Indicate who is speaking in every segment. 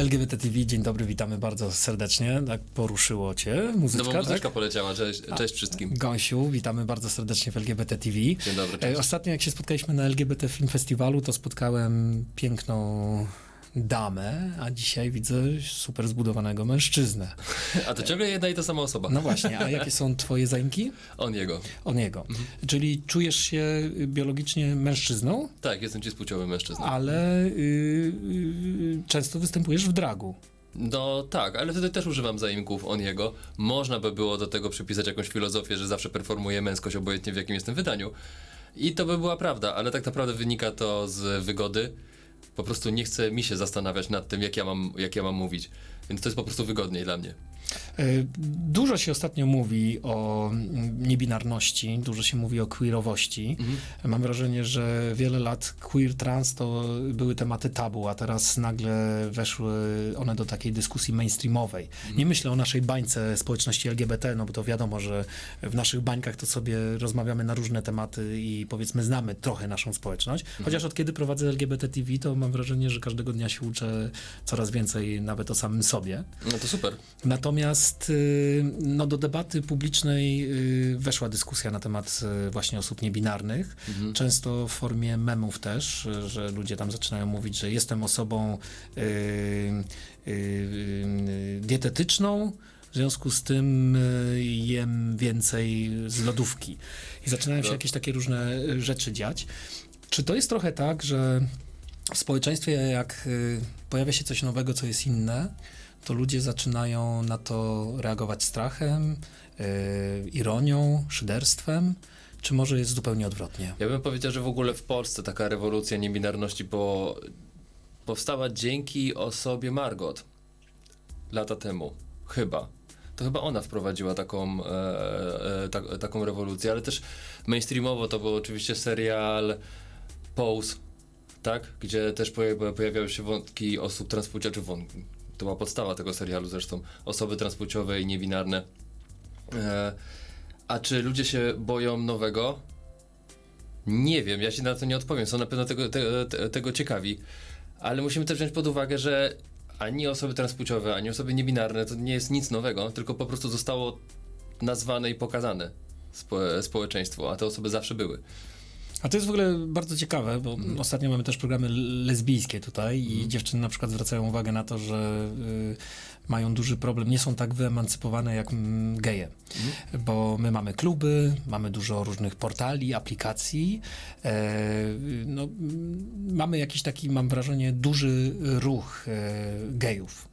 Speaker 1: LGBT TV, dzień dobry, witamy bardzo serdecznie. Tak poruszyło cię muzyczka,
Speaker 2: No bo muzyczka
Speaker 1: tak?
Speaker 2: poleciała, cześć, cześć wszystkim.
Speaker 1: Gąsiu, witamy bardzo serdecznie w LGBT TV.
Speaker 2: Dzień dobry,
Speaker 1: E,
Speaker 2: cześć.
Speaker 1: Ostatnio jak się spotkaliśmy na LGBT Film Festiwalu, to spotkałem piękną damę, a dzisiaj widzę super zbudowanego mężczyznę.
Speaker 2: A to ciągle jedna i ta sama osoba.
Speaker 1: No właśnie, a jakie są twoje zaimki?
Speaker 2: On jego.
Speaker 1: O niego.
Speaker 2: Mhm.
Speaker 1: Czyli czujesz się biologicznie mężczyzną,
Speaker 2: Tak, jestem ci płciowy mężczyzna.
Speaker 1: ale y, y, często występujesz w dragu.
Speaker 2: No tak, ale wtedy też używam zaimków on jego. Można by było do tego przypisać jakąś filozofię, że zawsze performuję męskość obojętnie w jakim jestem wydaniu. I to by była prawda, ale tak naprawdę wynika to z wygody. Po prostu nie chce mi się zastanawiać nad tym, jak ja mam, jak ja mam mówić. Więc to jest po prostu wygodniej dla mnie.
Speaker 1: E, Dużo się ostatnio mówi o mm, niebinarności, dużo się mówi o queerowości. Mam wrażenie, że wiele lat queer, trans to były tematy tabu, a teraz nagle weszły one do takiej dyskusji mainstreamowej. Nie myślę o naszej bańce społeczności LGBT, no bo to wiadomo, że w naszych bańkach to sobie rozmawiamy na różne tematy i powiedzmy znamy trochę naszą społeczność. Chociaż od kiedy prowadzę LGBT TV, to mam wrażenie, że każdego dnia się uczę coraz więcej nawet o samym sobie.
Speaker 2: No to super.
Speaker 1: Natomiast y, no, do debaty publicznej y, weszła dyskusja na temat y, właśnie osób niebinarnych.
Speaker 2: Mhm.
Speaker 1: Często w formie memów też, że ludzie tam zaczynają mówić, że jestem osobą dietetyczną, w związku z tym jem więcej z lodówki. I zaczynają się jakieś takie różne rzeczy dziać. Czy to jest trochę tak, że w społeczeństwie, jak pojawia się coś nowego, co jest inne, to ludzie zaczynają na to reagować strachem, y, ironią, szyderstwem, czy może jest zupełnie odwrotnie?
Speaker 2: Ja bym powiedział, że w ogóle w Polsce taka rewolucja niebinarności po... powstała dzięki osobie Margot lata temu. Chyba. To chyba ona wprowadziła taką, e, e, ta, taką rewolucję, ale też mainstreamowo to był oczywiście serial Pose, tak? Gdzie też poja- pojawiały się wątki osób transpłciowych, wątki. To była podstawa tego serialu zresztą. Osoby transpłciowe i niebinarne. E, a czy ludzie się boją nowego? Nie wiem, ja się na to nie odpowiem. Są na pewno tego, te, te, tego ciekawi. Ale musimy też wziąć pod uwagę, że ani osoby transpłciowe, ani osoby niebinarne to nie jest nic nowego, tylko po prostu zostało nazwane i pokazane spo, społeczeństwu, a te osoby zawsze były.
Speaker 1: A to jest w ogóle bardzo ciekawe, bo ostatnio mamy też programy lesbijskie tutaj i dziewczyny na przykład zwracają uwagę na to, że y, mają duży problem, nie są tak wyemancypowane jak mm, geje, bo my mamy kluby, mamy dużo różnych portali, aplikacji, e, no, mm, mamy jakiś taki, mam wrażenie, duży ruch e, gejów.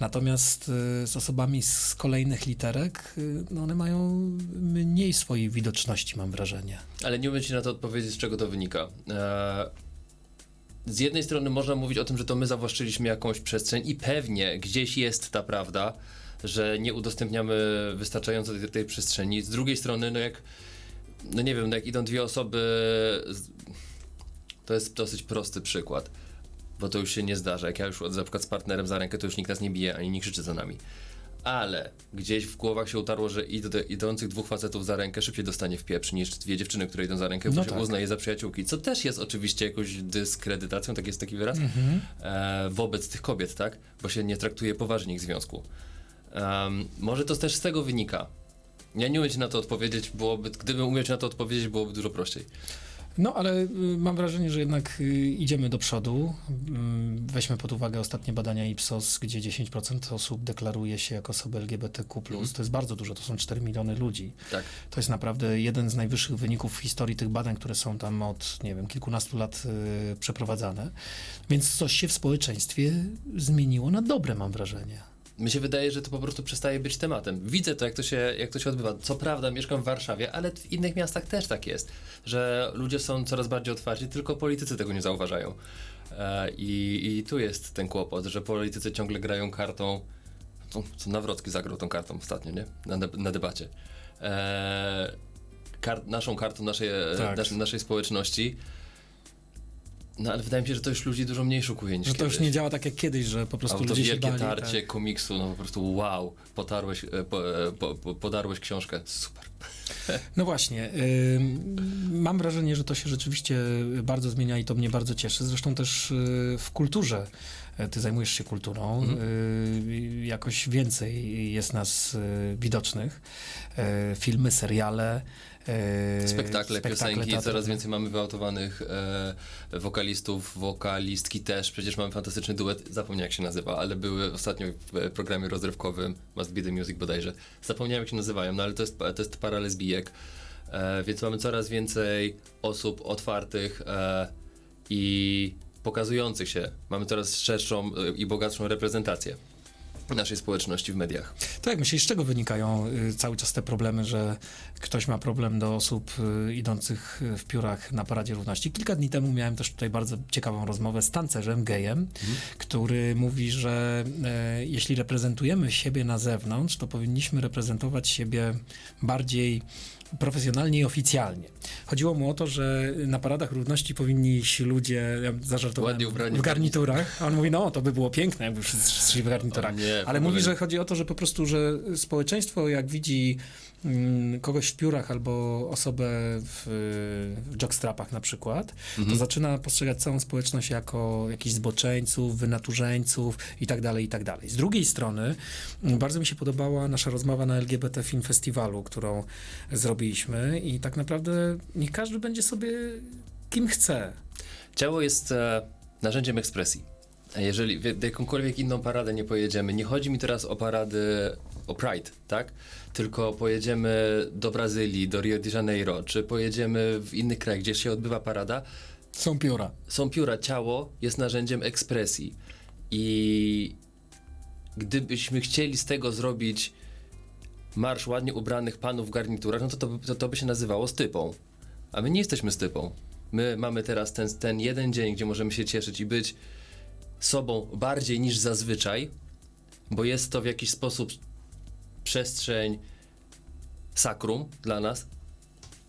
Speaker 1: Natomiast y, z osobami z kolejnych literek, y, no one mają mniej swojej widoczności, mam wrażenie.
Speaker 2: Ale nie umiem ci na to odpowiedzieć, z czego to wynika. Eee, z jednej strony można mówić o tym, że to my zawłaszczyliśmy jakąś przestrzeń i pewnie gdzieś jest ta prawda, że nie udostępniamy wystarczająco tej, tej przestrzeni. Z drugiej strony, no jak, no nie wiem, no jak idą dwie osoby, to jest dosyć prosty przykład, bo to już się nie zdarza. Jak ja już na przykład z partnerem za rękę, to już nikt nas nie bije, ani nie krzyczy za nami. Ale gdzieś w głowach się utarło, że id- idących dwóch facetów za rękę szybciej dostanie w pieprz niż dwie dziewczyny, które idą za rękę, bo
Speaker 1: No
Speaker 2: się
Speaker 1: tak.
Speaker 2: uznaje za przyjaciółki. Co też jest oczywiście jakąś dyskredytacją, tak jest taki wyraz, e, wobec tych kobiet, tak? Bo się nie traktuje poważnie ich związku. Em, może to też z tego wynika. Ja nie umiem ci na to odpowiedzieć, byłoby, gdybym umiał na to odpowiedzieć, byłoby dużo prościej.
Speaker 1: No, ale y, mam wrażenie, że jednak y, idziemy do przodu. Mm, Weźmy pod uwagę ostatnie badania Ipsos, gdzie 10% osób deklaruje się jako osoby LGBTQ+. To jest bardzo dużo, to są 4 miliony ludzi.
Speaker 2: Tak.
Speaker 1: To jest naprawdę jeden z najwyższych wyników w historii tych badań, które są tam od, nie wiem, kilkunastu lat y, przeprowadzane. Więc coś się w społeczeństwie zmieniło na dobre, mam wrażenie.
Speaker 2: Mi się wydaje, że to po prostu przestaje być tematem. Widzę to, jak to się, jak to się odbywa. Co prawda mieszkam w Warszawie, ale w innych miastach też tak jest, że ludzie są coraz bardziej otwarci, tylko politycy tego nie zauważają. E, i, I tu jest ten kłopot, że politycy ciągle grają kartą, co, co Nawrocki zagrał tą kartą ostatnio, nie? Na, de- na debacie. E, kar- naszą kartą naszej,
Speaker 1: Tak.
Speaker 2: naszej, naszej społeczności. No ale wydaje mi się, że to już ludzi dużo mniej szukuje niż
Speaker 1: Że to już
Speaker 2: kiedyś.
Speaker 1: nie działa tak jak kiedyś, że po prostu
Speaker 2: to
Speaker 1: ludzie się
Speaker 2: wielkie
Speaker 1: bali.
Speaker 2: tarcie
Speaker 1: tak.
Speaker 2: komiksu, no po prostu wow, potarłeś, e, po, e, po, po, podarłeś książkę, super.
Speaker 1: No właśnie. ym, Mam wrażenie, że to się rzeczywiście bardzo zmienia i to mnie bardzo cieszy. Zresztą też y, w kulturze e, ty zajmujesz się kulturą,
Speaker 2: Mhm.
Speaker 1: y, jakoś więcej jest nas y, widocznych. E, Filmy, seriale, e,
Speaker 2: Spektakle, piosenki,
Speaker 1: teatralne.
Speaker 2: coraz więcej mamy wyautowanych e, wokalistów, wokalistki też. Przecież mamy fantastyczny duet, zapomniałem jak się nazywa, ale były ostatnio w e, programie rozrywkowym Must Be The Music bodajże. Zapomniałem jak się nazywają, no ale to jest, to jest para lesbijek. E, więc mamy coraz więcej osób otwartych e, i pokazujących się. Mamy coraz szerszą e, i bogatszą reprezentację naszej społeczności w mediach.
Speaker 1: To jak myślisz, z czego wynikają y, cały czas te problemy, że ktoś ma problem do osób y, idących y, w piórach na Paradzie Równości? Kilka dni temu miałem też tutaj bardzo ciekawą rozmowę z tancerzem, gejem, który mówi, że e, jeśli reprezentujemy siebie na zewnątrz, to powinniśmy reprezentować siebie bardziej profesjonalnie i oficjalnie. Chodziło mu o to, że na paradach równości powinni iść ludzie, ja zażartowałem, w garniturach, a on mówi, no to by było piękne, jakby wszyscy szli w garniturach.
Speaker 2: Nie,
Speaker 1: Ale mówi, że chodzi o to, że po prostu, że społeczeństwo jak widzi kogoś w piórach albo osobę w, w jockstrapach na przykład, to
Speaker 2: Mhm.
Speaker 1: zaczyna postrzegać całą społeczność jako jakichś zboczeńców, wynaturzeńców i tak dalej, i tak dalej. Z drugiej strony mm, bardzo mi się podobała nasza rozmowa na LGBT Film Festiwalu, którą zrobiliśmy i tak naprawdę niech każdy będzie sobie kim chce.
Speaker 2: Ciało jest e, narzędziem ekspresji. Jeżeli w jakąkolwiek inną paradę nie pojedziemy, nie chodzi mi teraz o parady, o Pride, tak? Tylko pojedziemy do Brazylii, do Rio de Janeiro, czy pojedziemy w inny kraj, gdzie się odbywa parada,
Speaker 1: Są pióra.
Speaker 2: są pióra, ciało jest narzędziem ekspresji. I gdybyśmy chcieli z tego zrobić marsz ładnie ubranych panów w garniturach, no to to, to, to by się nazywało stypą. A my nie jesteśmy stypą. My mamy teraz ten, ten jeden dzień, gdzie możemy się cieszyć i być sobą bardziej niż zazwyczaj, bo jest to w jakiś sposób przestrzeń sakrum dla nas.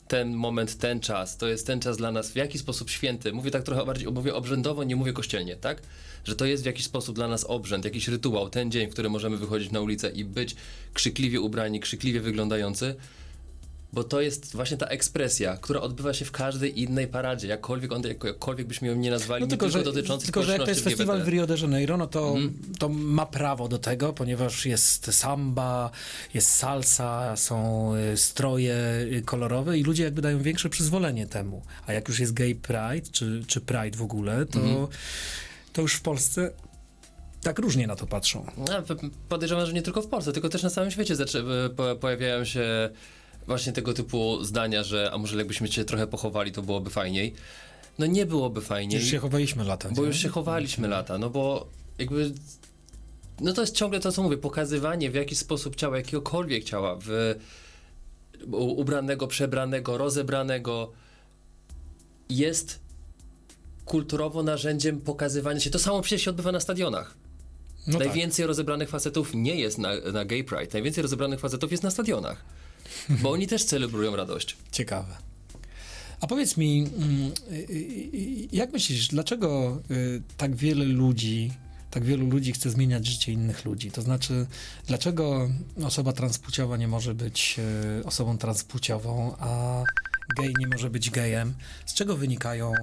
Speaker 2: Ten moment, ten czas, to jest ten czas dla nas w jakiś sposób święty. Mówię tak trochę bardziej, mówię obrzędowo, nie mówię kościelnie, tak? Że to jest w jakiś sposób dla nas obrzęd, jakiś rytuał, ten dzień, w którym możemy wychodzić na ulicę i być krzykliwie ubrani, krzykliwie wyglądający, bo to jest właśnie ta ekspresja, która odbywa się w każdej innej paradzie, jakkolwiek, on, jak- jakkolwiek byśmy ją nie nazwali,
Speaker 1: No
Speaker 2: nie
Speaker 1: tylko,
Speaker 2: tylko
Speaker 1: że,
Speaker 2: dotyczącej
Speaker 1: tylko, że jak to jest festiwal w. Rio de Janeiro, no to,
Speaker 2: Mhm.
Speaker 1: to ma prawo do tego, ponieważ jest samba, jest salsa, są y, stroje y, kolorowe i ludzie jakby dają większe przyzwolenie temu. A jak już jest gay pride, czy, czy pride w ogóle, to,
Speaker 2: Mhm.
Speaker 1: to już w Polsce tak różnie na to patrzą.
Speaker 2: No, podejrzewam, że nie tylko w Polsce, tylko też na całym świecie zaczę- pojawiają się właśnie tego typu zdania, że a może jakbyśmy cię trochę pochowali, to byłoby fajniej. No nie byłoby fajniej,
Speaker 1: Już się chowaliśmy lata.
Speaker 2: bo
Speaker 1: nie?
Speaker 2: już się chowaliśmy lata, no bo jakby no to jest ciągle to, co mówię, pokazywanie w jakiś sposób ciała, jakiegokolwiek ciała, w, ubranego, przebranego, rozebranego jest kulturowo narzędziem pokazywania się. To samo przecież się odbywa na stadionach.
Speaker 1: no tak.
Speaker 2: Najwięcej rozebranych facetów nie jest na, na Gay Pride. Najwięcej rozebranych facetów jest na stadionach. Bo oni też celebrują radość.
Speaker 1: Ciekawe. A powiedz mi, mm, y, y, y, jak myślisz, dlaczego tak wiele ludzi, tak wielu ludzi chce zmieniać życie innych ludzi? To znaczy, dlaczego osoba transpłciowa nie może być osobą transpłciową, a gej nie może być gejem? Z czego wynikają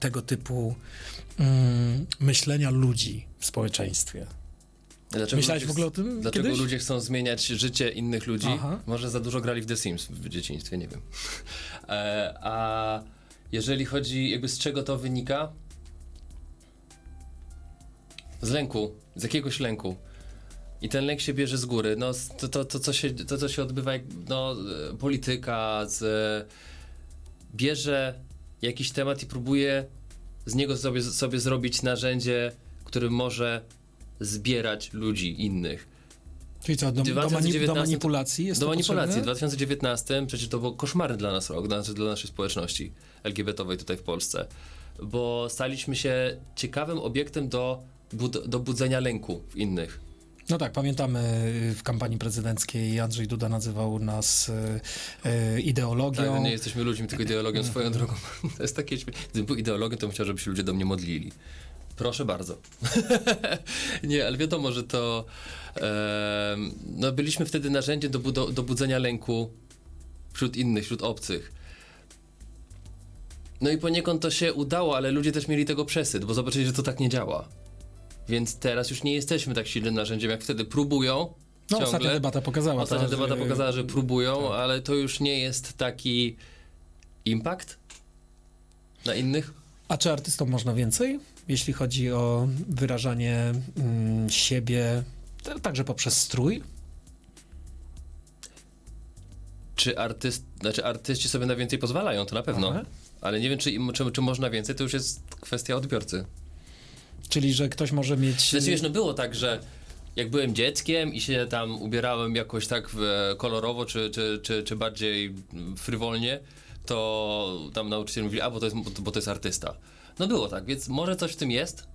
Speaker 1: tego typu mm, myślenia ludzi w społeczeństwie?
Speaker 2: Dlaczego
Speaker 1: Myślałeś w ogóle o tym
Speaker 2: Dlaczego
Speaker 1: kiedyś?
Speaker 2: ludzie chcą zmieniać życie innych ludzi?
Speaker 1: Aha.
Speaker 2: Może za dużo grali w The Sims w dzieciństwie, nie wiem. E, a jeżeli chodzi, jakby z czego to wynika? Z lęku, z jakiegoś lęku. I ten lęk się bierze z góry. No, to, to, to, co, się, to co się odbywa, jak, no, e, polityka, z, bierze jakiś temat i próbuje z niego sobie, sobie zrobić narzędzie, które może zbierać ludzi innych.
Speaker 1: Czyli co, do, do, mani-
Speaker 2: 2019
Speaker 1: do manipulacji jest
Speaker 2: Do manipulacji. W
Speaker 1: potrzebne?
Speaker 2: 2019 przecież to był koszmarny dla nas rok, dla, dla naszej społeczności LGBT-owej tutaj w Polsce, bo staliśmy się ciekawym obiektem do, bud- do budzenia lęku w innych.
Speaker 1: No tak, pamiętamy y, w kampanii prezydenckiej Andrzej Duda nazywał nas y, y, ideologią.
Speaker 2: Tak, no nie jesteśmy ludźmi, tylko ideologią swoją drogą. To jest takie, gdybym był ideologiem, to bym chciał, żeby się ludzie do mnie modlili. Proszę bardzo. nie, ale wiadomo, że to. em, no, byliśmy wtedy narzędziem do, budo- do budzenia lęku wśród innych, wśród obcych. No i poniekąd to się udało, ale ludzie też mieli tego przesyt, bo zobaczyli, że to tak nie działa. Więc teraz już nie jesteśmy tak silnym narzędziem, jak wtedy próbują.
Speaker 1: No,
Speaker 2: ciągle.
Speaker 1: ostatnia debata pokazała.
Speaker 2: Ostatnia
Speaker 1: to,
Speaker 2: debata
Speaker 1: że-
Speaker 2: pokazała, że próbują,
Speaker 1: tak.
Speaker 2: ale to już nie jest taki impact na innych.
Speaker 1: A czy artystom można więcej, jeśli chodzi o wyrażanie mm, siebie, także poprzez strój?
Speaker 2: Czy, artyst, znaczy artyści sobie na więcej pozwalają, to na pewno.
Speaker 1: Aha.
Speaker 2: Ale nie wiem, czy, czy, czy można więcej, to już jest kwestia odbiorcy.
Speaker 1: Czyli, że ktoś może mieć...
Speaker 2: Znaczy, wiesz, no było tak, że jak byłem dzieckiem i się tam ubierałem jakoś tak kolorowo, czy, czy, czy, czy bardziej frywolnie, to tam nauczyciel mówili, a bo to, jest, bo to jest artysta. No było tak, więc może coś w tym jest.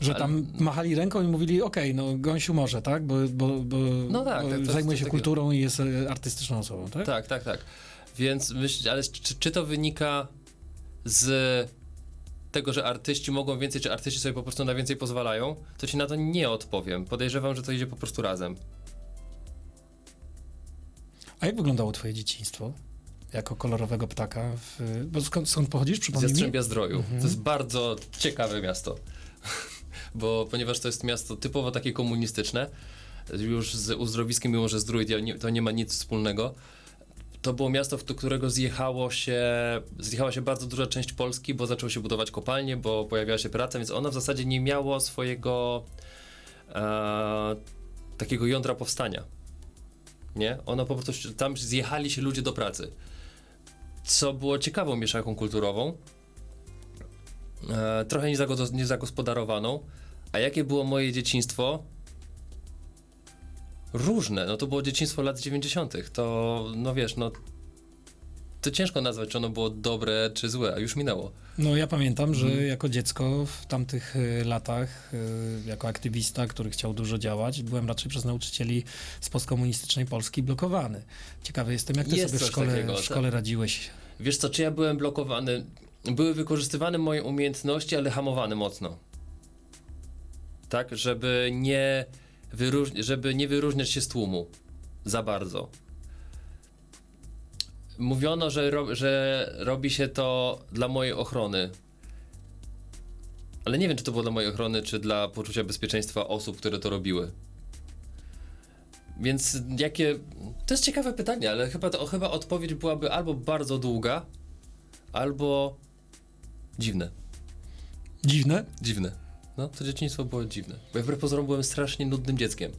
Speaker 1: Że tam machali ręką i mówili, okej, no Gąsiu może, tak? Bo, bo, bo,
Speaker 2: No tak,
Speaker 1: bo
Speaker 2: tak, to-
Speaker 1: zajmuje
Speaker 2: coś
Speaker 1: się
Speaker 2: takiego.
Speaker 1: kulturą i jest e, artystyczną osobą, tak?
Speaker 2: Tak, tak, tak. Więc myśl, ale czy, czy to wynika z tego, że artyści mogą więcej, czy artyści sobie po prostu na więcej pozwalają, to ci na to nie odpowiem. Podejrzewam, że to idzie po prostu razem.
Speaker 1: A jak wyglądało twoje dzieciństwo? Jako kolorowego ptaka. W... Bo skąd, skąd pochodzisz?
Speaker 2: Z
Speaker 1: Przypomnij mi.
Speaker 2: Jastrzębia Zdroju. To jest bardzo ciekawe miasto. Bo ponieważ to jest miasto typowo takie komunistyczne, już z uzdrowiskiem, mimo że Zdrój to nie, ma nic wspólnego, to było miasto, do którego zjechało się, zjechała się bardzo duża część Polski, bo zaczęło się budować kopalnie, bo pojawiała się praca, więc ono w zasadzie nie miało swojego e, takiego jądra powstania. Nie? Ono po prostu, tam zjechali się ludzie do pracy. Co było ciekawą mieszanką kulturową, e, trochę niezago- niezagospodarowaną. A jakie było moje dzieciństwo? Różne. No to było dzieciństwo lat 90. To, no wiesz, no. To ciężko nazwać, czy ono było dobre, czy złe, a już minęło.
Speaker 1: No ja pamiętam, że
Speaker 2: Mhm.
Speaker 1: jako dziecko w tamtych y, latach, y, jako aktywista, który chciał dużo działać, byłem raczej przez nauczycieli z postkomunistycznej Polski blokowany. Ciekawy jestem, jak ty
Speaker 2: Jest
Speaker 1: sobie w szkole,
Speaker 2: takiego,
Speaker 1: w
Speaker 2: tak.
Speaker 1: szkole radziłeś.
Speaker 2: Wiesz co, czy ja byłem blokowany? Były wykorzystywane moje umiejętności, ale hamowane mocno. Tak, żeby nie, wyróż- żeby nie wyróżniać się z tłumu za bardzo. Mówiono, że, ro- że robi się to dla mojej ochrony. Ale nie wiem, czy to było dla mojej ochrony, czy dla poczucia bezpieczeństwa osób, które to robiły. Więc jakie. To jest ciekawe pytanie, ale chyba, to, chyba odpowiedź byłaby albo bardzo długa, albo dziwne.
Speaker 1: Dziwne?
Speaker 2: Dziwne. No, to dzieciństwo było dziwne. Bo ja wbrew pozorom byłem strasznie nudnym dzieckiem.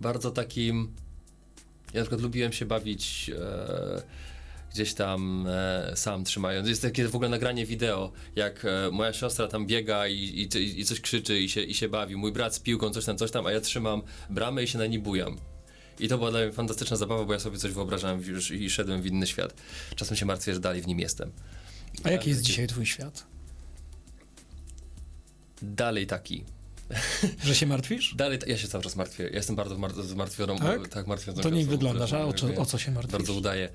Speaker 2: Bardzo takim. Ja na przykład lubiłem się bawić e, gdzieś tam e, sam trzymając. Jest takie w ogóle nagranie wideo, jak e, moja siostra tam biega i, i, i coś krzyczy i się, i się bawi. Mój brat z piłką, coś tam, coś tam, a ja trzymam bramę i się na niej bujam. I to była dla mnie fantastyczna zabawa, bo ja sobie coś wyobrażałem już i szedłem w inny świat. Czasem się martwię, że dalej w nim jestem.
Speaker 1: A jaki jest dzisiaj twój świat?
Speaker 2: Dalej taki.
Speaker 1: Że się martwisz?
Speaker 2: Dalej, ja się cały czas martwię. Ja jestem bardzo mar- zmartwioną,
Speaker 1: Tak?
Speaker 2: tak martwiącą
Speaker 1: To nie
Speaker 2: osobą,
Speaker 1: wyglądasz, a o, co- o co się martwisz?
Speaker 2: Bardzo udaje.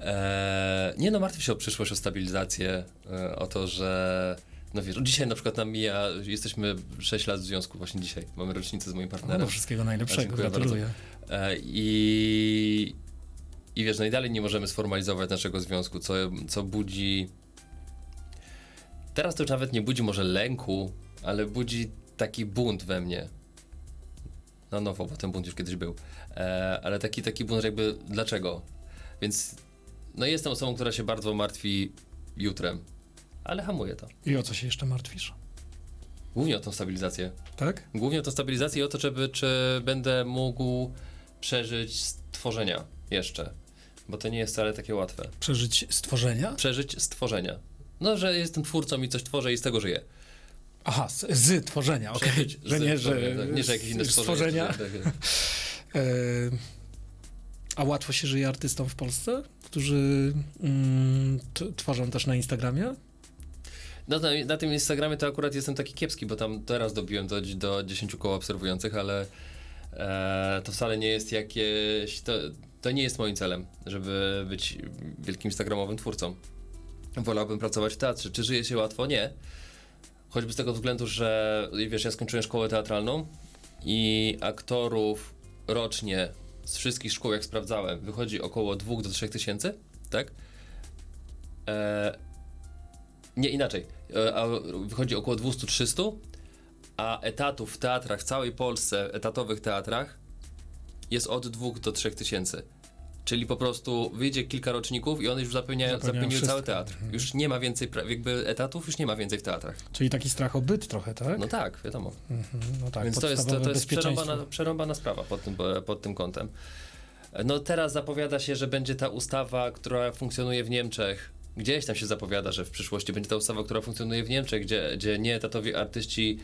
Speaker 2: Eee, nie no, martwię się o przyszłość, o stabilizację, e, o to, że no wiesz, dzisiaj na przykład nam mija, jesteśmy 6 lat w związku właśnie dzisiaj, mamy rocznicę z moim
Speaker 1: No,
Speaker 2: partnerem.
Speaker 1: do wszystkiego najlepszego, gratuluję.
Speaker 2: E, I, I wiesz, no i dalej nie możemy sformalizować naszego związku, co, co budzi. Teraz to już nawet nie budzi może lęku, ale budzi taki bunt we mnie. Na nowo, bo ten bunt już kiedyś był. E, ale taki, taki bunt, jakby dlaczego? Więc no jestem osobą, która się bardzo martwi jutrem, ale hamuje to.
Speaker 1: I o co się jeszcze martwisz?
Speaker 2: Głównie o tą stabilizację.
Speaker 1: Tak?
Speaker 2: Głównie o tę stabilizację i o to, żeby, czy będę mógł przeżyć stworzenia jeszcze. Bo to nie jest wcale takie łatwe.
Speaker 1: Przeżyć stworzenia?
Speaker 2: Przeżyć stworzenia. No, że jestem twórcą i coś tworzę i z tego żyję.
Speaker 1: Aha, z, z tworzenia, okej.
Speaker 2: Przeżyć
Speaker 1: Że nie, że
Speaker 2: tak. nie, że jakieś inne
Speaker 1: z stworzenia.
Speaker 2: Tak, tak.
Speaker 1: E, a łatwo się żyje artystom w Polsce, którzy mm, t- tworzą też na Instagramie?
Speaker 2: No, na, na tym Instagramie to akurat jestem taki kiepski, bo tam teraz dobiłem do, do 10 koło obserwujących, ale e, to wcale nie jest jakieś. To, to nie jest moim celem, żeby być wielkim Instagramowym twórcą. Wolałbym pracować w teatrze. Czy żyje się łatwo? Nie. Choćby z tego względu, że wiesz, ja skończyłem szkołę teatralną i aktorów rocznie z wszystkich szkół, jak sprawdzałem, wychodzi około 2 do 3 tysięcy, tak? E, Nie, inaczej. E, A wychodzi około 200-300, a etatów w teatrach w całej Polsce, etatowych teatrach, jest od 2 do 3 tysięcy. Czyli po prostu wyjdzie kilka roczników i one już zapełniają, zapełniły cały teatr. Już nie ma więcej, jakby etatów już nie ma więcej w teatrach.
Speaker 1: Czyli taki strach o byt trochę, tak?
Speaker 2: No tak, wiadomo.
Speaker 1: Mhm, no tak,
Speaker 2: Więc to jest, to, to jest przerąbana, przerąbana sprawa pod tym, pod tym kątem. No teraz zapowiada się, że będzie ta ustawa, która funkcjonuje w Niemczech. Gdzieś tam się zapowiada, że w przyszłości będzie ta ustawa, która funkcjonuje w Niemczech, gdzie, gdzie nieetatowi artyści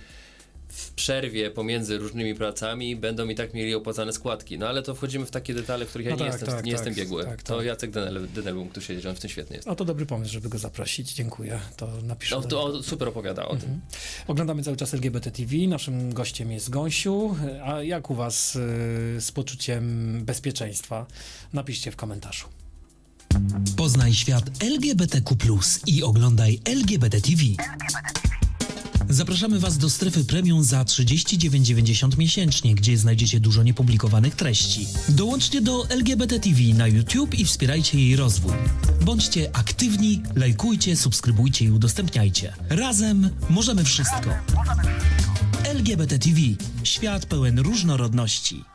Speaker 2: w przerwie pomiędzy różnymi pracami będą i tak mieli opłacane składki. No ale to wchodzimy w takie detale, w których ja
Speaker 1: No
Speaker 2: nie,
Speaker 1: tak,
Speaker 2: jestem,
Speaker 1: tak,
Speaker 2: nie
Speaker 1: tak,
Speaker 2: jestem biegły.
Speaker 1: tak,
Speaker 2: to
Speaker 1: tak.
Speaker 2: Jacek Denel, Denel mógł tu siedzieć, on w tym świetny jest.
Speaker 1: No to dobry pomysł, żeby go zaprosić. Dziękuję. To napiszę.
Speaker 2: No, to on super opowiada o tym.
Speaker 1: Mhm. Oglądamy cały czas LGBT TV. Naszym gościem jest Gąsiu. A jak u Was y, z poczuciem bezpieczeństwa? Napiszcie w komentarzu.
Speaker 3: Poznaj świat LGBTQ+, i oglądaj LGBT TV. Zapraszamy Was do strefy premium za 39,90 miesięcznie, gdzie znajdziecie dużo niepublikowanych treści. Dołączcie do LGBT TV na YouTube i wspierajcie jej rozwój. Bądźcie aktywni, lajkujcie, subskrybujcie i udostępniajcie. Razem możemy wszystko. LGBT TV. Świat pełen różnorodności.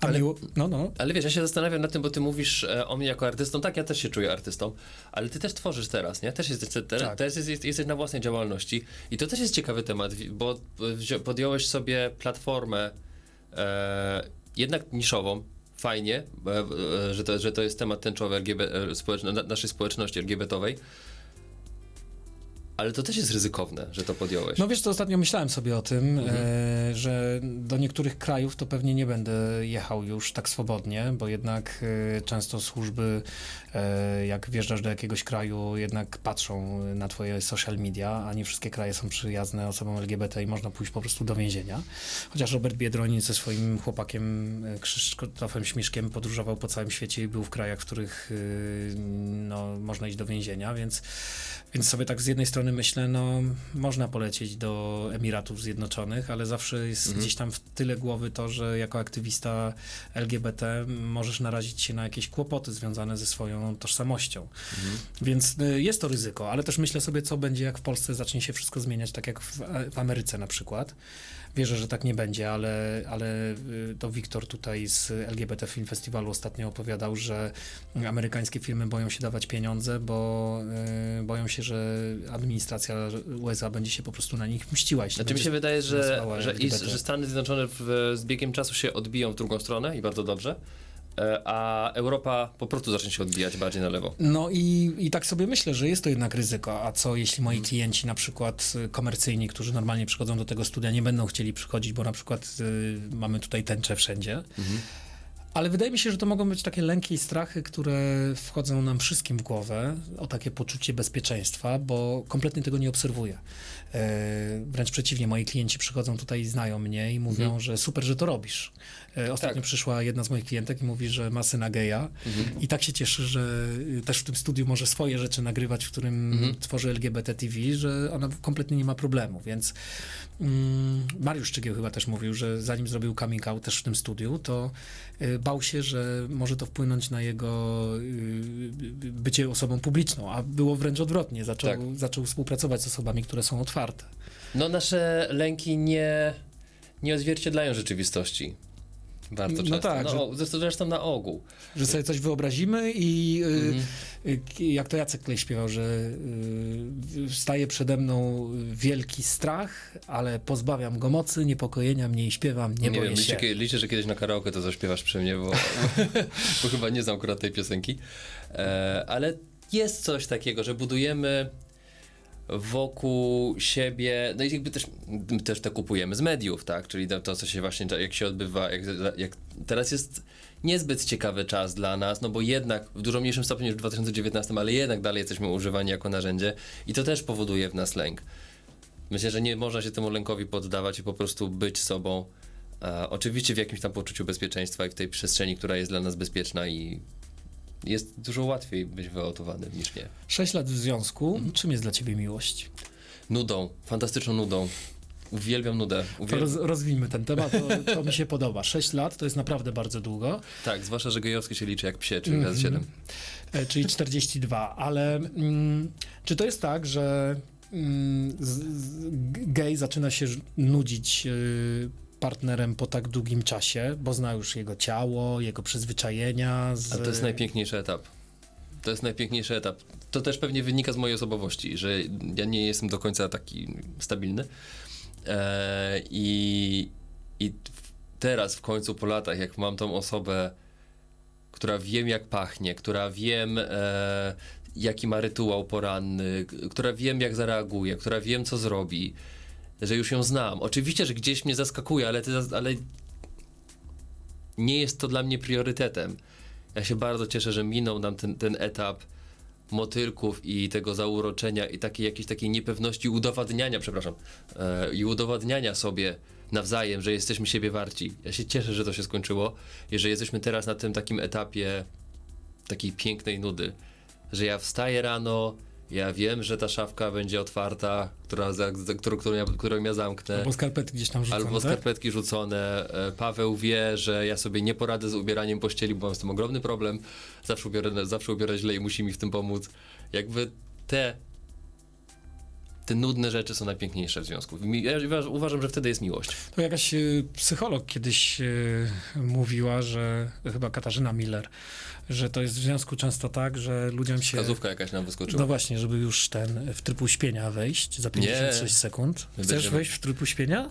Speaker 2: Ale-
Speaker 1: miło... No, no.
Speaker 2: Ale wiesz, ja się zastanawiam nad tym, bo ty mówisz e, o mnie jako artystą. Tak, ja też się czuję artystą, ale ty też tworzysz teraz, nie? Też jesteś, te,
Speaker 1: Tak.
Speaker 2: teraz jest, jesteś na własnej działalności i to też jest ciekawy temat, bo e, podjąłeś sobie platformę e, jednak niszową, fajnie, e, że, to, że to jest temat tęczowy LGBT, społeczno, naszej społeczności LGBT-owej, ale to też jest ryzykowne, że to podjąłeś.
Speaker 1: No wiesz, to ostatnio myślałem sobie o tym,
Speaker 2: Mhm.
Speaker 1: e, że do niektórych krajów to pewnie nie będę jechał już tak swobodnie, bo jednak e, często służby, e, jak wjeżdżasz do jakiegoś kraju, jednak patrzą na twoje social media, a nie wszystkie kraje są przyjazne osobom LGBT i można pójść po prostu do więzienia. Chociaż Robert Biedronin ze swoim chłopakiem e, Krzysztofem Śmiszkiem podróżował po całym świecie i był w krajach, w których e, no, można iść do więzienia, więc więc sobie tak z jednej strony myślę, no można polecieć do Emiratów Zjednoczonych, ale zawsze jest
Speaker 2: Mhm.
Speaker 1: gdzieś tam w tyle głowy to, że jako aktywista LGBT możesz narazić się na jakieś kłopoty związane ze swoją tożsamością.
Speaker 2: Mhm.
Speaker 1: Więc y, jest to ryzyko, ale też myślę sobie, co będzie, jak w Polsce zacznie się wszystko zmieniać, tak jak w, w Ameryce na przykład. Wierzę, że tak nie będzie, ale, ale y, to Wiktor tutaj z LGBT Film Festiwalu ostatnio opowiadał, że amerykańskie filmy boją się dawać pieniądze, bo y, boją się, że administracja USA będzie się po prostu na nich mściła. jeśli
Speaker 2: Znaczy mi się wydaje, że, że, i, że Stany Zjednoczone w, z biegiem czasu się odbiją w drugą stronę i bardzo dobrze, a Europa po prostu zacznie się odbijać bardziej na lewo.
Speaker 1: No i, i tak sobie myślę, że jest to jednak ryzyko. A co jeśli moi klienci, na przykład y, komercyjni, którzy normalnie przychodzą do tego studia, nie będą chcieli przychodzić, bo na przykład y, mamy tutaj tęczę wszędzie.
Speaker 2: Mhm.
Speaker 1: Ale wydaje mi się, że to mogą być takie lęki i strachy, które wchodzą nam wszystkim w głowę o takie poczucie bezpieczeństwa, bo kompletnie tego nie obserwuję. E, wręcz przeciwnie, moi klienci przychodzą tutaj i znają mnie i mówią,
Speaker 2: Mhm.
Speaker 1: że super, że to robisz. E, ostatnio
Speaker 2: Tak.
Speaker 1: przyszła jedna z moich klientek i mówi, że ma syna geja
Speaker 2: Mhm.
Speaker 1: i tak się cieszy, że y, też w tym studiu może swoje rzeczy nagrywać, w którym
Speaker 2: Mhm.
Speaker 1: tworzy LGBT TV, że ona kompletnie nie ma problemu, więc mm, Mariusz Szczygieł chyba też mówił, że zanim zrobił coming out też w tym studiu, to bał się, że może to wpłynąć na jego y, bycie osobą publiczną, a było wręcz odwrotnie. Zaczął,
Speaker 2: Tak.
Speaker 1: zaczął współpracować z osobami, które są otwarte.
Speaker 2: No nasze lęki nie, nie odzwierciedlają rzeczywistości. Bardzo
Speaker 1: No
Speaker 2: często.
Speaker 1: tak,
Speaker 2: No, zresztą, zresztą na ogół.
Speaker 1: Że sobie coś wyobrazimy i y,
Speaker 2: Mhm.
Speaker 1: y, jak to Jacek Klej śpiewał, że y, staje przede mną wielki strach, ale pozbawiam go mocy, niepokojenia mnie i śpiewam, nie, boję
Speaker 2: wiem,
Speaker 1: się.
Speaker 2: liczę, liczę, że kiedyś na karaoke to zaśpiewasz przy mnie, bo, bo chyba nie znam akurat tej piosenki. E, ale jest coś takiego, że budujemy wokół siebie, no i jakby też, też to kupujemy z mediów, tak, czyli to, to co się właśnie, jak się odbywa, jak, jak teraz jest niezbyt ciekawy czas dla nas, no bo jednak w dużo mniejszym stopniu niż w 2019, ale jednak dalej jesteśmy używani jako narzędzie i to też powoduje w nas lęk. Myślę, że nie można się temu lękowi poddawać i po prostu być sobą. E, oczywiście w jakimś tam poczuciu bezpieczeństwa i w tej przestrzeni, która jest dla nas bezpieczna i jest dużo łatwiej być wyautowanym niż nie.
Speaker 1: Sześć lat w związku,
Speaker 2: Mhm.
Speaker 1: czym jest dla ciebie miłość?
Speaker 2: Nudą, fantastyczną nudą. Uwielbiam nudę.
Speaker 1: To
Speaker 2: Uwielbiam.
Speaker 1: roz, rozwijmy ten temat, to, to mi się podoba. 6 lat to jest naprawdę bardzo długo,
Speaker 2: Tak, zwłaszcza, że gejowski się liczy jak psie, czyli
Speaker 1: Mhm.
Speaker 2: razy 7.
Speaker 1: e, czyli 42, ale mm, czy to jest tak, że mm, z, z, gej zaczyna się nudzić y, partnerem po tak długim czasie, bo zna już jego ciało, jego przyzwyczajenia. Z...
Speaker 2: A to jest najpiękniejszy etap. To jest najpiękniejszy etap. To też pewnie wynika z mojej osobowości, że ja nie jestem do końca taki stabilny. E, I i teraz w końcu po latach, jak mam tą osobę, która wiem jak pachnie, która wiem e, jaki ma rytuał poranny, która wiem jak zareaguje, która wiem co zrobi, że już ją znam. Oczywiście, że gdzieś mnie zaskakuje, ale, ty, ale nie jest to dla mnie priorytetem. Ja się bardzo cieszę, że minął nam ten, ten etap motylków i tego zauroczenia i takiej jakiejś takiej niepewności udowadniania, przepraszam, e, i udowadniania sobie nawzajem, że jesteśmy siebie warci. Ja się cieszę, że to się skończyło i że jesteśmy teraz na tym takim etapie takiej pięknej nudy, że ja wstaję rano, ja wiem, że ta szafka będzie otwarta, która, za, za, którą, którą, ja, którą ja zamknę.
Speaker 1: Albo skarpety gdzieś tam rzucone,
Speaker 2: Albo
Speaker 1: tak?
Speaker 2: skarpetki rzucone. E, Paweł wie, że ja sobie nie poradzę z ubieraniem pościeli, bo mam z tym ogromny problem. Zawsze ubiorę, zawsze ubiorę źle i musi mi w tym pomóc. Jakby te te nudne rzeczy są najpiękniejsze w związku. Ja uważ- uważam, że wtedy jest miłość.
Speaker 1: To jakaś y, psycholog kiedyś y, mówiła, że chyba Katarzyna Miller, że to jest w związku często tak, że ludziom się.
Speaker 2: Wskazówka jakaś nam wyskoczyła.
Speaker 1: No właśnie, żeby już ten w tryb uśpienia wejść za 56
Speaker 2: Nie.
Speaker 1: sekund. Chcesz wejść w tryb uśpienia?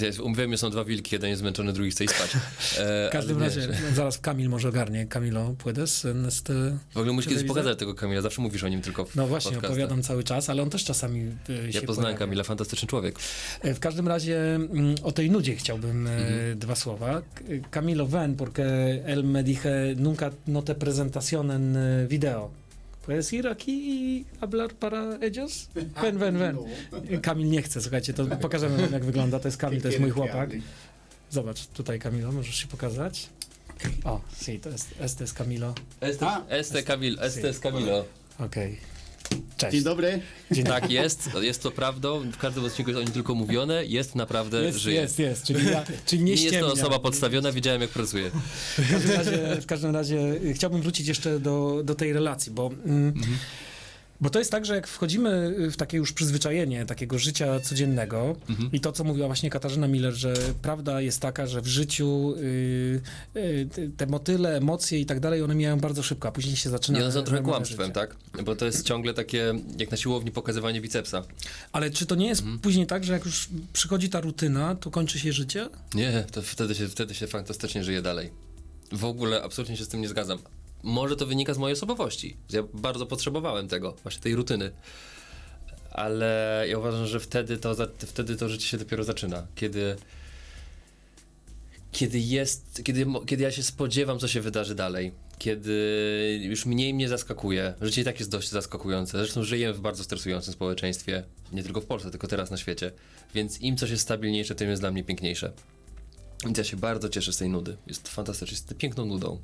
Speaker 2: Ja Umówiłem, są dwa wilki, jeden jest zmęczony, drugi chce iść spać. E,
Speaker 1: W każdym razie, no, zaraz Kamil może ogarnie. Kamilo, puedes en este...
Speaker 2: W ogóle musisz kiedyś pokazać tego Kamila, zawsze mówisz o nim tylko w
Speaker 1: No właśnie,
Speaker 2: podcastach.
Speaker 1: opowiadam cały czas, ale on też czasami y, się
Speaker 2: Ja poznałem
Speaker 1: pojawia.
Speaker 2: Kamila, fantastyczny człowiek.
Speaker 1: E, W każdym razie mm, o tej nudzie chciałbym e,
Speaker 2: Mhm.
Speaker 1: dwa słowa. Camilo ven, porque él me dije nunca no te presentación en eh, video. Puedes ir aquí y hablar para ellos? Ven, ven, ven. Kamil nie chce, słuchajcie, to pokażemy wam jak wygląda. To jest Kamil, to jest mój chłopak. Zobacz, tutaj Kamilo, możesz się pokazać. O, sí, to jest, este es Camilo.
Speaker 2: Este, este, Kamil, este jest Kamilo.
Speaker 1: Okej. Cześć.
Speaker 4: Dzień dobry.
Speaker 1: Dzień
Speaker 2: Tak jest, jest to prawdą. W każdym odcinku jest o nim tylko mówione. Jest naprawdę,
Speaker 1: Jest,
Speaker 2: żyje.
Speaker 1: jest, jest, czyli, ja, czyli nie
Speaker 2: Nie jest to osoba podstawiona, wiedziałem jak pracuje.
Speaker 1: W każdym razie, w każdym razie chciałbym wrócić jeszcze do, do tej relacji, bo, mm, bo to jest tak, że jak wchodzimy w takie już przyzwyczajenie takiego życia codziennego i to, co mówiła właśnie Katarzyna Miller, że prawda jest taka, że w życiu y, y, te motyle, emocje i tak dalej, one mijają bardzo szybko, a później się zaczyna...
Speaker 2: Nie, one są trochę kłamstwem, tak? Bo to jest ciągle takie, jak na siłowni, pokazywanie bicepsa.
Speaker 1: Ale czy to nie jest
Speaker 2: Mhm.
Speaker 1: później tak, że jak już przychodzi ta rutyna, to kończy się życie?
Speaker 2: Nie, to wtedy się, wtedy się fantastycznie żyje dalej. W ogóle absolutnie się z tym nie zgadzam. Może to wynika z mojej osobowości. Ja bardzo potrzebowałem tego, właśnie tej rutyny. Ale ja uważam, że wtedy to, wtedy to życie się dopiero zaczyna. Kiedy, kiedy jest, kiedy, kiedy ja się spodziewam, co się wydarzy dalej. Kiedy już mniej mnie zaskakuje. Życie i tak jest dość zaskakujące. Zresztą żyjemy w bardzo stresującym społeczeństwie. Nie tylko w Polsce, tylko teraz na świecie. Więc im coś jest stabilniejsze, tym jest dla mnie piękniejsze. Więc ja się bardzo cieszę z tej nudy. Jest fantastycznie, jest piękną nudą.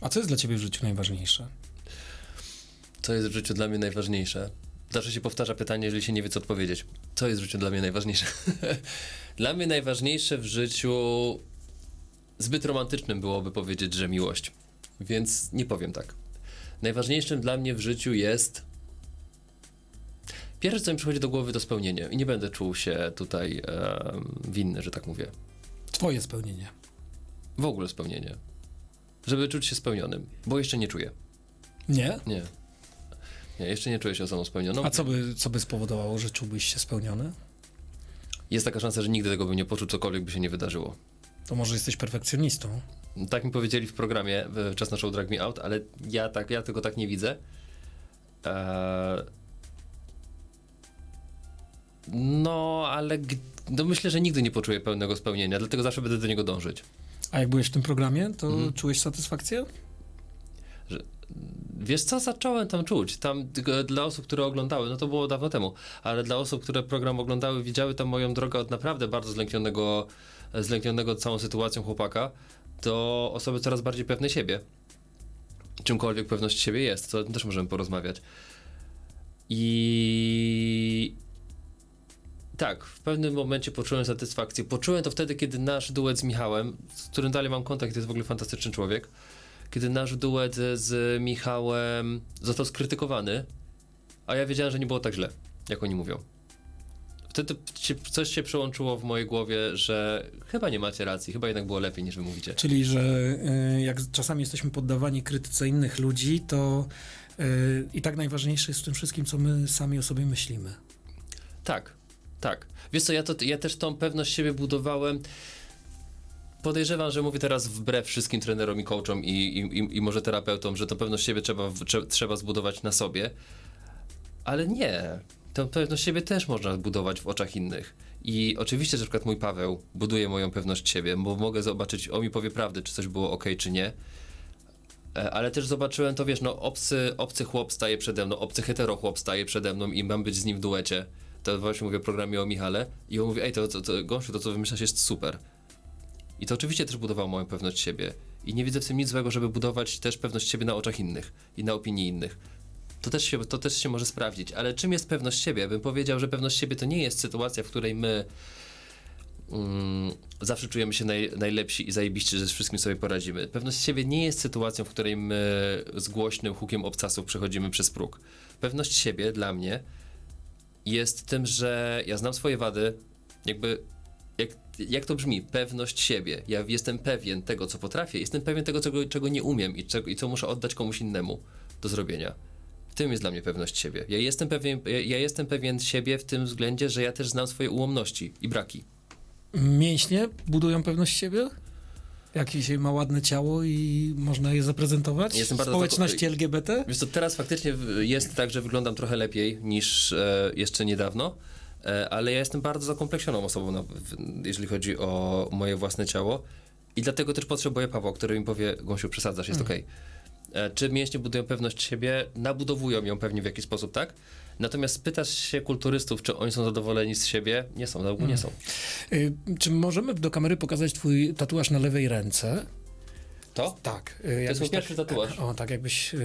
Speaker 1: A co jest dla ciebie w życiu najważniejsze?
Speaker 2: Co jest w życiu dla mnie najważniejsze? Zawsze się powtarza pytanie, jeżeli się nie wie, co odpowiedzieć. Co jest w życiu dla mnie najważniejsze? dla mnie najważniejsze w życiu zbyt romantycznym byłoby powiedzieć, że miłość. Więc nie powiem tak. Najważniejszym dla mnie w życiu jest. Pierwsze, co mi przychodzi do głowy, to spełnienie. I nie będę czuł się tutaj em, winny, że tak mówię.
Speaker 1: Twoje spełnienie.
Speaker 2: W ogóle spełnienie. Żeby czuć się spełnionym, bo jeszcze nie czuję.
Speaker 1: Nie?
Speaker 2: Nie. Nie, jeszcze nie czuję się osobą spełnioną.
Speaker 1: A co by, co by spowodowało, że czułbyś się spełniony?
Speaker 2: Jest taka szansa, że nigdy tego bym nie poczuł, cokolwiek by się nie wydarzyło.
Speaker 1: To może jesteś perfekcjonistą.
Speaker 2: Tak mi powiedzieli w programie w Czas na Show Drag Me Out, ale ja, tak, ja tego tak nie widzę. Eee... No, ale no myślę, że nigdy nie poczuję pełnego spełnienia, dlatego zawsze będę do niego dążyć.
Speaker 1: A jak byłeś w tym programie, to
Speaker 2: Mhm.
Speaker 1: czułeś satysfakcję?
Speaker 2: Wiesz co, zacząłem tam czuć. Tam dla osób, które oglądały, no to było dawno temu, ale dla osób, które program oglądały, widziały tam moją drogę od naprawdę bardzo zlęknionego, zlęknionego całą sytuacją chłopaka, do osoby coraz bardziej pewnej siebie. Czymkolwiek pewność siebie jest, to też możemy porozmawiać. I Tak, w pewnym momencie poczułem satysfakcję. Poczułem to wtedy, kiedy nasz duet z Michałem, z którym dalej mam kontakt, to jest w ogóle fantastyczny człowiek, kiedy nasz duet z Michałem został skrytykowany, a ja wiedziałem, że nie było tak źle, jak oni mówią. Wtedy coś się przełączyło w mojej głowie, że chyba nie macie racji, chyba jednak było lepiej niż wy mówicie.
Speaker 1: Czyli, że y, jak czasami jesteśmy poddawani krytyce innych ludzi, to y, i tak najważniejsze jest w tym wszystkim, co my sami o sobie myślimy.
Speaker 2: Tak, tak. Wiesz co, ja, to, ja też tą pewność siebie budowałem. Podejrzewam, że mówię teraz wbrew wszystkim trenerom i coachom i, i, i, może terapeutom, że tą pewność siebie trzeba, trzeba zbudować na sobie. Ale nie. Tę pewność siebie też można zbudować w oczach innych. I oczywiście, że na przykład mój Paweł buduje moją pewność siebie, bo mogę zobaczyć, on mi powie prawdę, czy coś było ok, czy nie. E, Ale też zobaczyłem to, wiesz, no obcy, obcy chłop staje przede mną, obcy hetero chłop staje przede mną i mam być z nim w duecie. Właśnie mówię o programie o Michale i on mówi, ej, to, to, to Gąsiu, to co wymyślasz jest super. I to oczywiście też budowało moją pewność siebie. I nie widzę w tym nic złego, żeby budować też pewność siebie na oczach innych i na opinii innych. To też, się, to też się może sprawdzić. Ale czym jest pewność siebie? Bym powiedział, że pewność siebie to nie jest sytuacja, w której my mm, zawsze czujemy się naj, najlepsi i zajebiście, że z wszystkim sobie poradzimy. Pewność siebie nie jest sytuacją, w której my z głośnym hukiem obcasów przechodzimy przez próg. Pewność siebie dla mnie jest tym, że ja znam swoje wady, jakby jak, jak to brzmi? Pewność siebie. Ja jestem pewien tego, co potrafię, jestem pewien tego, czego, czego nie umiem i, czego, i co muszę oddać komuś innemu do zrobienia. W tym jest dla mnie pewność siebie. Ja jestem pewien, ja, ja jestem pewien siebie w tym względzie, że ja też znam swoje ułomności i braki.
Speaker 1: Mięśnie budują pewność siebie? Jak się ma ładne ciało i można je zaprezentować
Speaker 2: Jestem
Speaker 1: w
Speaker 2: bardzo
Speaker 1: społeczności
Speaker 2: tako-
Speaker 1: LGBT?
Speaker 2: Wiesz co, teraz faktycznie w- jest tak, że wyglądam trochę lepiej niż e, jeszcze niedawno, e, ale ja jestem bardzo zakompleksioną osobą, na, w, jeżeli chodzi o moje własne ciało i dlatego też potrzebuję Pawła, który mi powie, Gąsiu, przesadzasz, jest okej. E, Czy mięśnie budują pewność siebie? Nabudowują ją pewnie w jakiś sposób, tak? Natomiast pytasz się kulturystów, czy oni są zadowoleni z siebie? Nie są, na ogół nie są.
Speaker 1: Y, czy możemy do kamery pokazać twój tatuaż na lewej ręce?
Speaker 2: To?
Speaker 1: Tak.
Speaker 2: To jest mój
Speaker 1: tak,
Speaker 2: pierwszy tatuaż.
Speaker 1: O, tak jakbyś... y,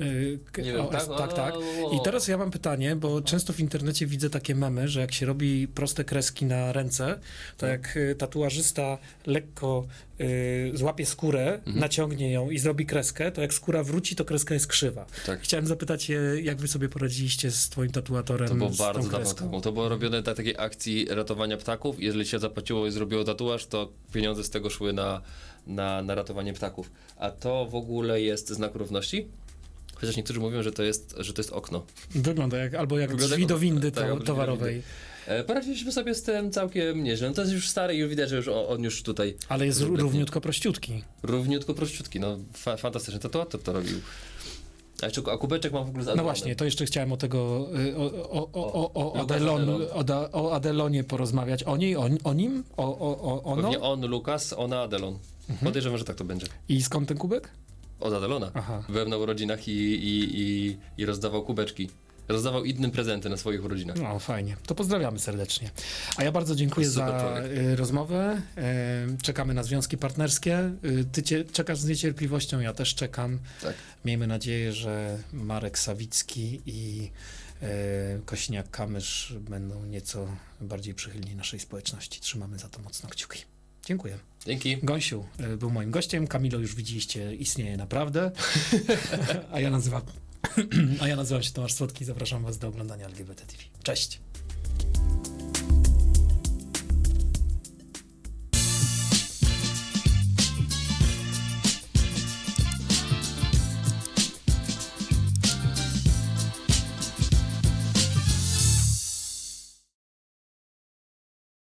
Speaker 1: y, k-
Speaker 2: Nie wiem,
Speaker 1: o,
Speaker 2: tak?
Speaker 1: tak, tak. I teraz ja mam pytanie, bo często w internecie widzę takie memy, że jak się robi proste kreski na ręce, to
Speaker 2: No.
Speaker 1: jak y, tatuażysta lekko y, złapie skórę,
Speaker 2: Mhm.
Speaker 1: naciągnie ją i zrobi kreskę, to jak skóra wróci, to kreska jest krzywa.
Speaker 2: Tak.
Speaker 1: Chciałem zapytać jak wy sobie poradziliście z twoim tatuatorem
Speaker 2: To było bardzo dawno temu. To było robione na takiej akcji ratowania ptaków. Jeżeli się zapłaciło i zrobiło tatuaż, to pieniądze z tego szły na, na, na ratowanie ptaków. A to w ogóle jest znak równości? Chociaż niektórzy mówią, że to jest, że to jest okno.
Speaker 1: Wygląda jak, albo jak
Speaker 2: Wygląda
Speaker 1: drzwi do windy
Speaker 2: tak,
Speaker 1: to,
Speaker 2: jak drzwi do
Speaker 1: towarowej.
Speaker 2: E, poradziliśmy sobie z tym całkiem nieźle. No to jest już stary i już widać, że już on, już tutaj
Speaker 1: Ale jest
Speaker 2: Kompletnie.
Speaker 1: równiutko prościutki.
Speaker 2: równiutko, prościutki. No fa fantastyczny tatuator to robił. A jeszcze a kubeczek mam w ogóle z
Speaker 1: No właśnie, to jeszcze chciałem o tego, y, o, o, o, o, o, Adelon, o, o Adelonie porozmawiać. O niej, o, o nim, o, o, o, ono
Speaker 2: Pewnie on, Lukas, ona Adelon.
Speaker 1: Mhm.
Speaker 2: Podejrzewam, że tak to będzie.
Speaker 1: i skąd ten kubek?
Speaker 2: Od Adelona.
Speaker 1: Aha.
Speaker 2: Byłem na urodzinach i, i, i, i rozdawał kubeczki. Rozdawał innym prezenty na swoich urodzinach.
Speaker 1: No, fajnie. To pozdrawiamy serdecznie. A ja bardzo dziękuję za y, rozmowę. Y, Czekamy na związki partnerskie. Y, Ty cie, czekasz z niecierpliwością, ja też czekam.
Speaker 2: Tak.
Speaker 1: Miejmy nadzieję, że Marek Sawicki i Kośniak-Kamysz będą nieco bardziej przychylni naszej społeczności. Trzymamy za to mocno kciuki. Dziękuję.
Speaker 2: Dzięki.
Speaker 1: Gąsiu y, był moim gościem. Kamilo już widzieliście, istnieje naprawdę. A ja nazywam, a ja nazywam się Tomasz Słodki. Zapraszam Was do oglądania LGBT TV. Cześć.